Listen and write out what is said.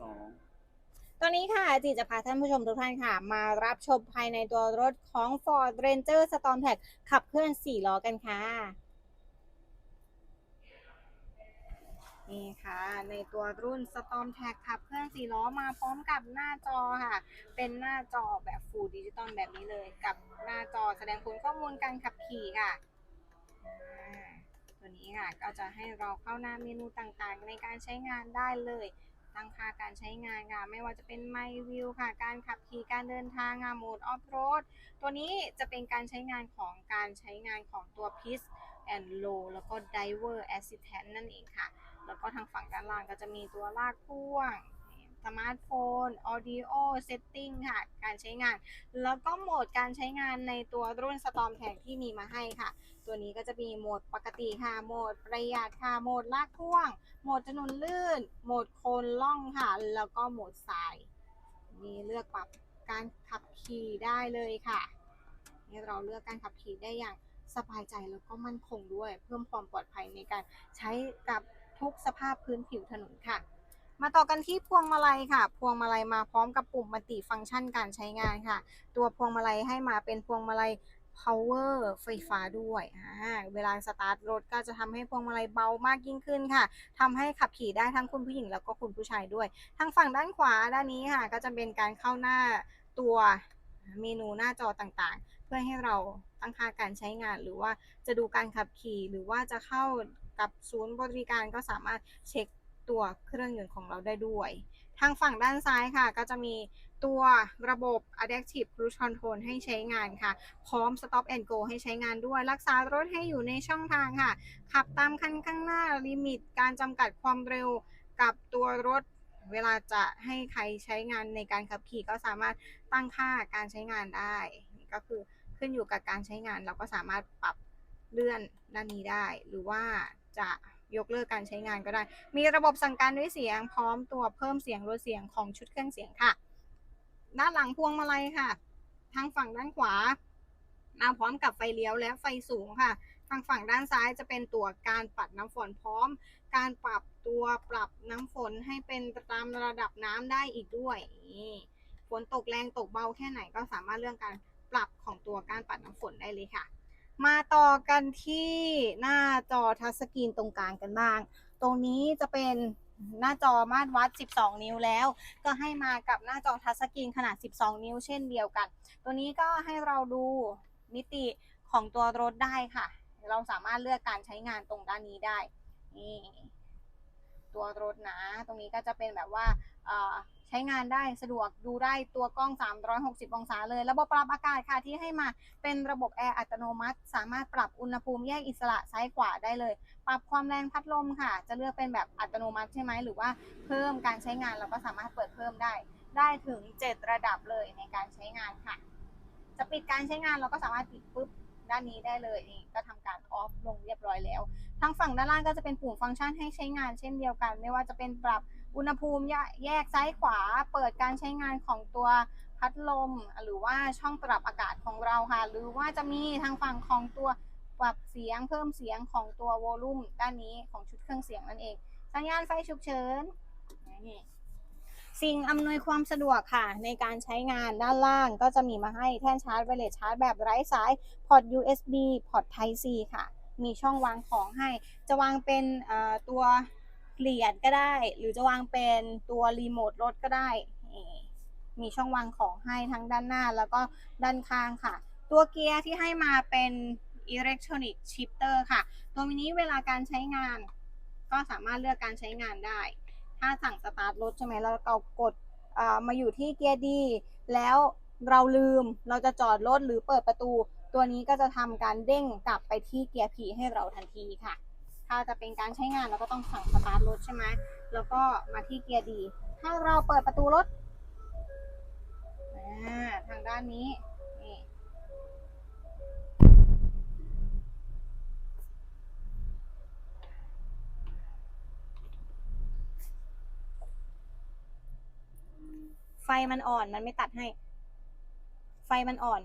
สองตอนนี้ค่ะจีจะพาท่านผู้ชมทุกท่านค่ะ มารับชมภายในตัวรถของ Ford Ranger Storm Tag ขับเคลื่อน 4 ล้อกันค่ะ นี่ค่ะ ในตัวรุ่น Storm Tag ขับเคลื่อน 4 ล้อมาพร้อมกับหน้าจอค่ะ เป็นหน้าจอแบบ Full Digital แบบนี้เลย กับหน้าจอแสดงผลข้อมูลการขับขี่ค่ะตัวนี้ค่ะก็จะให้เราเข้าหน้าเมนูต่างๆ ในการใช้งานได้เลย ตั้งค่าการใช้งานค่ะ ไม่ว่าจะเป็นไมวิวค่ะ การขับขี่การเดินทางค่ะโหมดออฟโรดตัวนี้จะเป็นการใช้งานของการใช้งานของตัว PIS and Low แล้วก็ Diver Assistant นั่นเองค่ะ แล้วก็ทางฝั่งด้านล่างก็จะมีตัวลากพ่วง สมาร์ทโฟน Audio Setting ค่ะ การใช้งาน แล้วก็โหมดการใช้งานในตัวรุ่น Storm Tag ที่มีมาให้ค่ะ ตัวนี้ก็จะมีโหมดปกติค่ะ โหมดประหยัดค่ะ โหมดลากพ่วง โหมดถนนลื่น โหมดโคลนล่องค่ะ แล้วก็โหมดทราย มีเลือกปรับการขับขี่ได้เลยค่ะนี่เราเลือกการขับขี่ได้อย่างสบายใจแล้วก็มั่นคงด้วย เพิ่มความปลอดภัยในการใช้กับทุกสภาพพื้นผิวถนนค่ะ มาต่อกันที่พวงมาลัยค่ะ พวงมาลัยมาพร้อมกับปุ่มมัลติฟังก์ชันการใช้งานค่ะ ตัวพวงมาลัยให้มาเป็นพวงมาลัย power ไฟฟ้าด้วย เวลาสตาร์ทรถก็จะทำให้พวงมาลัยเบามากยิ่งขึ้นค่ะทำให้ขับขี่ได้ทั้งคุณผู้หญิงแล้วก็คุณผู้ชายด้วย ทางฝั่งด้านขวาด้านนี้ค่ะ ก็จะเป็นการเข้าหน้าตัวเมนูหน้าจอต่างๆ เพื่อให้เราตั้งค่าการใช้งาน หรือว่าจะดูการขับขี่หรือว่าจะเข้ากับศูนย์บริการก็สามารถเช็ค ตัวเครื่องยนต์ของเราได้ด้วย ทางฝั่งด้านซ้ายค่ะ ก็จะมีตัวระบบ Adaptive Cruise Control ให้ใช้งานค่ะ พร้อม Stop and Go ให้ใช้งานด้วย รักษารถให้อยู่ในช่องทางค่ะ ขับตามคันข้างหน้าลิมิต การจำกัดความเร็วกับตัวรถเวลาจะให้ใครใช้งานในการขับขี่ก็สามารถตั้งค่าการใช้งานได้ ก็คือขึ้นอยู่กับการใช้งานเราก็สามารถปรับเลื่อนด้านนี้ได้ หรือว่าจะ ยกเลิกการใช้งานก็ได้ มีระบบสั่งการด้วยเสียงพร้อมตัวเพิ่มเสียงลดเสียงของชุดเครื่องเสียงค่ะ ด้านหลังพวงมาลัยค่ะ ทางฝั่งด้านขวา มาพร้อมกับไฟเลี้ยวและไฟสูงค่ะ ทางฝั่งด้านซ้ายจะเป็นตัวการปัดน้ำฝนพร้อม การปรับตัวปรับน้ำฝนให้เป็นตามระดับน้ำได้อีกด้วยฝนตกแรงตกเบาแค่ไหนก็สามารถเลือกการปรับของตัวการปัดน้ำฝนได้เลยค่ะ มาต่อกันที่หน้าจอทัชสกรีนตรงกลางกันบ้าง ตรงนี้จะเป็นหน้าจอมาตรวัด 12 นิ้วแล้ว ก็ให้มากับหน้าจอทัชสกรีนขนาด 12 นิ้วเช่นเดียวกัน ตัวนี้ก็ให้เราดูมิติของตัวรถได้ค่ะ เราสามารถเลือกการใช้งานตรงด้านนี้ได้ นี่ ตัวรถนะ ตรงนี้ก็จะเป็นแบบว่าเอ่อ ใช้งานได้สะดวกดูได้ตัวกล้อง 360 องศาเลย ระบบปรับอากาศค่ะที่ให้มาเป็นระบบแอร์อัตโนมัติ สามารถปรับอุณหภูมิแยกอิสระซ้ายขวาได้เลย ปรับความแรงพัดลมค่ะ จะเลือกเป็นแบบอัตโนมัติใช่ไหมหรือว่าเพิ่มการใช้งานเราก็สามารถเปิดเพิ่มได้ ได้ถึง 7 ระดับเลยในการใช้งานค่ะ จะปิดการใช้งานเราก็สามารถปิดปุ๊บด้านนี้ได้เลยนี่ก็ทำการออฟลงเรียบร้อยแล้ว ทางฝั่งด้านล่างก็จะเป็นปุ่มฟังก์ชันให้ใช้งานเช่นเดียวกัน ไม่ว่าจะเป็นปรับ อุณหภูมิแยกซ้ายขวา เปิดการใช้งานของตัวพัดลม หรือว่าช่องปรับอากาศของเราค่ะ หรือว่าจะมีทางฝั่งของตัวปรับเสียงเพิ่มเสียงของตัววอลลุ่มด้านนี้ของชุดเครื่องเสียงนั่นเอง สัญญาณไฟฉุกเฉินนี่สิ่งอำนวยความสะดวกค่ะ ในการใช้งานด้านล่างก็จะมีมาให้แท่นชาร์จไวเลสชาร์จแบบไร้สายพอร์ต USB พอร์ต Type C ค่ะ มีช่องวางของให้ จะวางเป็นตัว เหรียญก็ได้ หรือจะวางเป็นตัวรีโมทรถก็ได้ มีช่องวางของให้ทั้งด้านหน้าแล้วก็ด้านข้างค่ะ ตัวเกียร์ที่ให้มาเป็น Electronic Shifter ค่ะ ตัวนี้เวลาการใช้งาน ก็สามารถเลือกการใช้งานได้ ถ้าสั่งสตาร์ทรถใช่ไหมแล้วเรากดมาอยู่ที่เกียร์ดีแล้วเราลืมเราจะจอดรถหรือเปิดประตู ตัวนี้ก็จะทำการเด้งกลับไปที่เกียร์ P ให้เราทันทีค่ะ ถ้าจะเป็นการใช้งานเราก็ต้องสั่งสตาร์ทรถใช่ไหมแล้วก็มาที่เกียร์ดี ถ้าเราเปิดประตูรถทางด้านนี้นี่ไฟมันอ่อนมันไม่ตัดให้ ไฟมันอ่อน